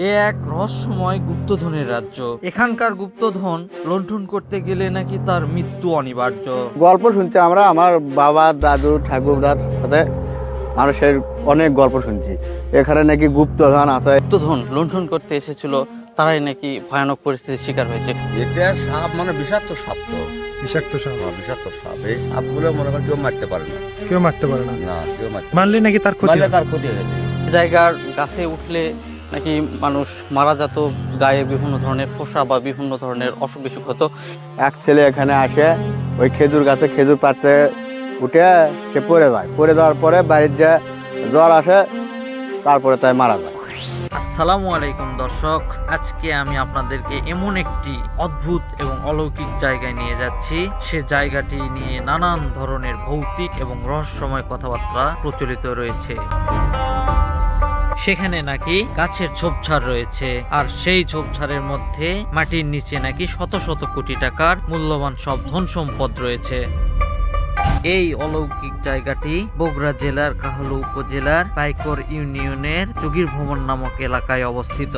এ এক রহস্যময় গুপ্তধনের রাজ্য। এখানকার গুপ্তধন লুণ্ঠন করতে গেলে নাকি তার মৃত্যু অনিবার্য। গল্প শুনছি আমরা আমার বাবা দাদু ঠাকুরদার সাথে মানুষের অনেক গল্প শুনছি। এখানে নাকি গুপ্তধন আছে। গুপ্তধন লুণ্ঠন করতে এসেছিল তারাই নাকি ভয়ানক পরিস্থিতির শিকার হয়েছে। এটা সাপ মানে বিষাক্ত সাপ তো। বিষাক্ত সাপ। হ্যাঁ, বিষাক্ত সাপ। এই সাপগুলো মনে করেন কেউ মারতে পারে না। কেউ মারতে পারে না। না কেউ মারতে মারলে নাকি তার ক্ষতি মারলে হয়। তার ক্ষতি হয়ে যায় জায়গার গাছে উঠলে নাকি মানুষ মারা যেত গায়ে বিভিন্ন ধরনের ফোসা বা বিভিন্ন ধরনের অসুখ বিসুখ হতো? এক ছেলে এখানে আসে ওই খেজুর গাছে খেজুর পাড়তে উঠে সে পড়ে যায়। পড়ে যাওয়ার পরে বাড়ির যে জ্বর আসে তারপরে তাই মারা যায়। আসসালামু আলাইকুম দর্শক আজকে আমি আপনাদেরকে এমন একটি অদ্ভুত এবং অলৌকিক জায়গায় নিয়ে যাচ্ছি। সে জায়গাটি নিয়ে নানান ধরনের ভৌতিক এবং রহস্যময় কথাবার্তা প্রচলিত রয়েছে। সেখানে নাকি গাছের ঝোপঝাড় রয়েছে। আর সেই ঝোপঝাড়ের মধ্যে মাটির নিচে নাকি শত শত কোটি টাকার মূল্যবান সব ধন সম্পদ রয়েছে। এই অলৌকিক জায়গাটি বগুড়া জেলার কাহলু উপজেলার পাইকর ইউনিয়নের যুগীর ভ্রমণ নামক এলাকায় অবস্থিত।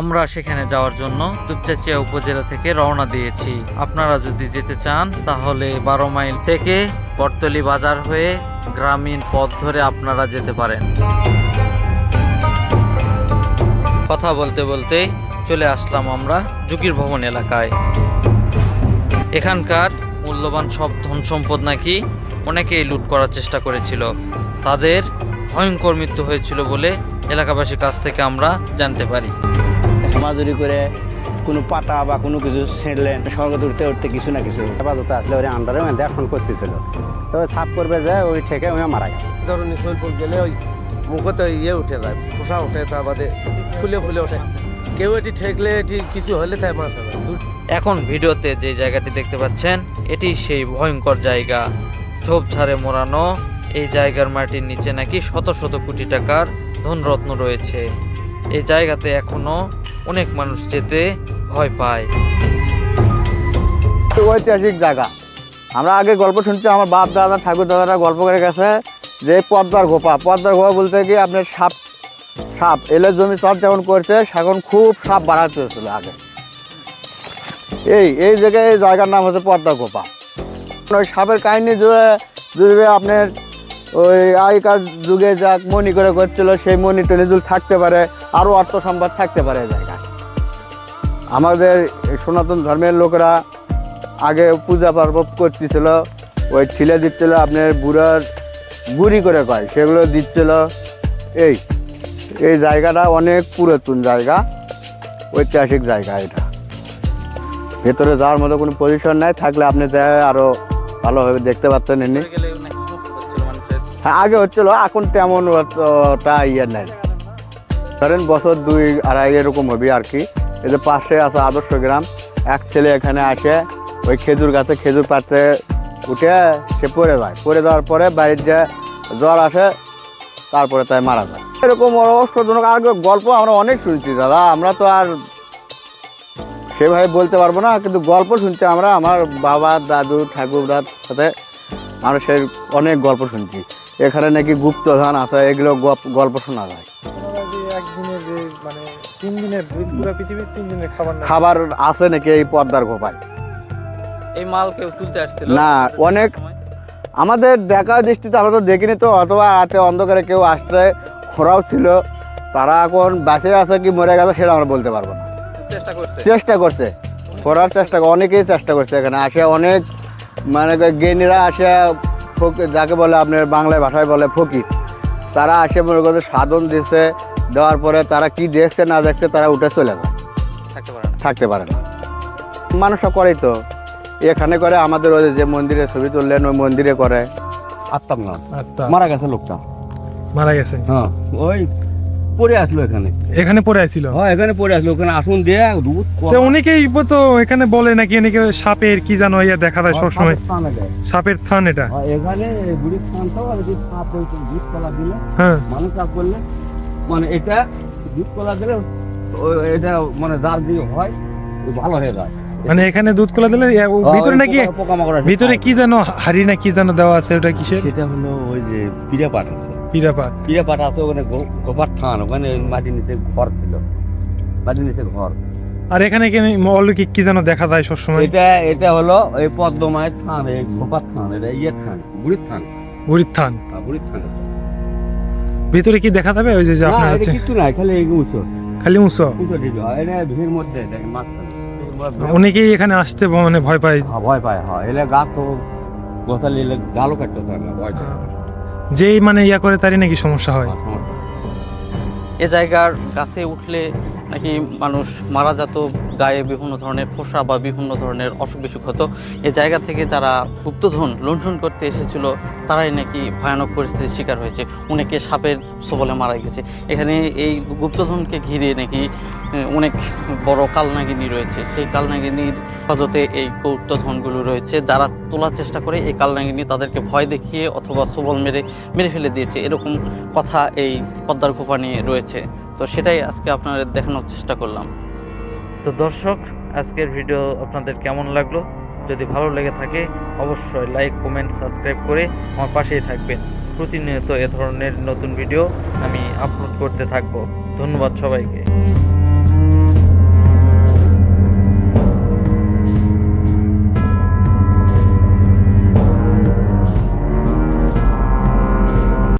আমরা সেখানে যাওয়ার জন্য দুপচাচিয়া উপজেলা থেকে রওনা দিয়েছি। আপনারা যদি যেতে চান, তাহলে বারো মাইল থেকে বটতলি বাজার হয়ে গ্রামীণ পথ ধরে আপনারা যেতে পারেন। কথা বলতে বলতে চলে আসলাম আমরা যুগীর ভবন এলাকায়। এখানকার মূল্যবান সব ধন সম্পদ নাকি অনেকেই লুট করার চেষ্টা করেছিল। তাদের ভয়ঙ্কর মৃত্যু হয়েছিল বলে এলাকাবাসীর কাছ থেকে আমরা জানতে পারি। মাদুরি করে কোনো পাতা বা কোনো কিছু ছেড়লেন স্বর্গ উঠতে উঠতে কিছু না কিছু হেফাজতে আসলে ওই আন্ডারে দেখাশন করতেছিল। তবে সাপ করবে যে ওই থেকে ওই মারা গেছে। ধরুন শৈলপুর গেলে ওই মুখতে ইয়ে উঠে যায় খোসা উঠে তার বাদে ফুলে ফুলে ওঠে। কেউ এটি ঠেকলে এটি কিছু হলে তাই মাছ হবে। এখন ভিডিওতে যে জায়গাটি দেখতে পাচ্ছেন এটি সেই ভয়ঙ্কর জায়গা। ঝোপঝাড়ে মোড়ানো এই জায়গার মাটির নিচে নাকি শত শত কোটি টাকার ধনরত্ন রয়েছে। এই জায়গাতে এখনও অনেক মানুষ যেতে ভয় পায়। ঐতিহাসিক জায়গা। আমরা আগে গল্প শুনছি, আমার বাপ দাদা, ঠাকুর দাদারা গল্প করে গেছে যে পদ্মার গোপা পদ্মার গোপা বলতে কি আপনার সাপ সাপ এলে জমি সব যখন করছে, সেখন খুব সাপ বাড়াতে হয়েছিল আগে। এই এই জায়গায় এই জায়গার নাম হচ্ছে পদ্মা গোপা ওই সাপের কাহিনী জুড়ে যদি আপনার ওই আগেকার যুগে যা মনি করে করছিল, সেই মনি টনি থাকতে পারে, আরও অর্থ সম্পদ থাকতে পারে এই জায়গায়। আমাদের সনাতন ধর্মের লোকেরা আগে পূজা পর্ব করতেছিল ওই ছিলে দিচ্ছিল আপনার বুড়ার গুড়ি করে কয় সেগুলো দিচ্ছিল এই এই জায়গাটা অনেক পুরাতন জায়গা ঐতিহাসিক জায়গা এটা। ভেতরে যাওয়ার মতো কোনো পজিশন নাই থাকলে আপনি আরও ভালোভাবে দেখতে পাচ্ছেন এমনি। হ্যাঁ আগে হচ্ছিল এখন তেমন অতটা ইয়ে নাই। ধরেন বছর দুই আড়াই এরকম হবে আর কি। এই যে পাশে আছে আদর্শ গ্রাম। এক ছেলে এখানে আসে, ওই খেজুর গাছে খেজুর পাড়তে উঠে সে পড়ে যায়। পড়ে যাওয়ার পরে বাড়ির যে জ্বর আসে, তারপরে তাই মারা যায়। এরকম রহস্যজনক আর গল্প আমরা অনেক শুনছি, দাদা। আমরা তো আর সেভাবে বলতে পারব না, কিন্তু গল্প শুনছি আমরা। আমার বাবা, দাদু, ঠাকুরদার সাথে মানুষের অনেক গল্প শুনছি। এখানে নাকি গুপ্তধন আছে, এগুলো গল্প শোনা যায়। দিনের পুরো পৃথিবীর তিন দিনের খাবার না খাবার আছে নাকি এই পদ্মার গোপায় এই মাল কেউ তুলতে আসছিল? না, অনেক- আমাদের দেখা দৃষ্টিতে আমরা তো দেখিনি তো অথবা রাতে অন্ধকারে কেউ আসতে খোরাও ছিল। তারা এখন বাঁচে আছে কি মরে গেছে সেটা আমরা বলতে পারব না। চেষ্টা করছে। চেষ্টা করছে। করার চেষ্টা অনেকেই চেষ্টা করছে এখানে। আসে অনেক মানে জ্ঞানীরা আসে ফক- যাকে বলে আপনার বাংলায় ভাষায় বলে ফকির। তারা আসে মনে করছে সাধন দিচ্ছে দেওয়ার পরে তারা কি দেখছে না দেখছে তারা উঠে চলে যায়। থাকতে পারে না। থাকতে পারে না। মানুষও করেই তো। এখানে করে আমাদের ওই যে মন্দিরে ছবি তুললেন ওই মন্দিরে করে। আত্মাম না আচ্ছা মারা গেছে লোকটা। মারা গেছে। হ্যাঁ ওই পড়ে আসলো এখানে। এখানে পড়ে আসছিল? হ্যাঁ এখানে পড়ে আসলো। ওখানে আসুন দিয়ে দুধ তো অনেকেই তো এখানে বলে নাকি অনেকে সাপের কি জানো ইয়া দেখা যায় সবসময়। সাপের থান এটা। এখানে বুড়ির স্থানটাও আর যদি সাপ ওই দিলে। হ্যাঁ। মানুষ চাপ করলে মানে এটা দুধ কলা দিলে এটা মানে জাল দিয়ে হয় ভালো হয়ে যায়। মানে এখানে দুধ কলা দিলে ভিতরে নাকি পোকামাকড় ভিতরে কি জানো হাড়ি না কি জানো দেওয়া আছে ওটা কিসের? সেটা হলো ওই যে পিড়া পাট আছে। পিড়া পাট। আছে ওখানে গোপার থান ওখানে মাটির নিচে ঘর ছিল। মাটির নিচে ঘর। আর এখানে কি অলৌকিক কি যেন দেখা যায় সবসময়? এটা এটা হলো এই পদ্মমায়ের থান এই গোপার থান এটা ইয়ে থান বুড়ির থান বুড়ির থান হ্যাঁ, বুড়ির থান আছে। ভিতরে কি দেখা যাবে? ওই যে যে আপনার হচ্ছে কিছু নাই খালি এই উঁচু। খালি উঁচু? উঁচু এটা ভিড়ের মধ্যে দেখেন মাছ অনেকেই এখানে আসতে মানে ভয় পায়। হ্যাঁ, ভয় পায় হ্যাঁ। এলে গা তো গোসালে এলে গালও কাটতে পারে না ভয় পায় যেই মানে ইয়া করে তারই নাকি সমস্যা হয়। হ্যাঁ, এ জায়গার কাছে উঠলে নাকি মানুষ মারা যেত, গায়ে বিভিন্ন ধরনের ফোসা বা বিভিন্ন ধরনের অসুখ বিসুখ হতো, এ জায়গা থেকে যারা গুপ্তধন লুণ্ঠন করতে এসেছিল, তারাই নাকি ভয়ানক পরিস্থিতির শিকার হয়েছে। অনেকে সাপের সবলে মারা গেছে। এখানে এই গুপ্তধনকে ঘিরে নাকি অনেক বড় কালনাগিনী রয়েছে। সেই কালনাগিনীর হেফাজতে এই গুপ্তধনগুলো রয়েছে। যারা তোলার চেষ্টা করে, এই কালনাগিনী তাদেরকে ভয় দেখিয়ে অথবা সবল মেরে মেরে ফেলে দিয়েছে। এরকম কথা এই পদ্মার কোপা নিয়ে রয়েছে। তো সেটাই আজকে আপনাদের দেখানোর চেষ্টা করলাম। তো দর্শক, আজকের ভিডিও আপনাদের কেমন লাগল? যদি ভালো লেগে থাকে, অবশ্যই লাইক কমেন্ট সাবস্ক্রাইব করে আমার পাশেই থাকবেন। প্রতিনিয়ত এ ধরনের নতুন ভিডিও আমি আপলোড করতে থাকব। ধন্যবাদ সবাইকে।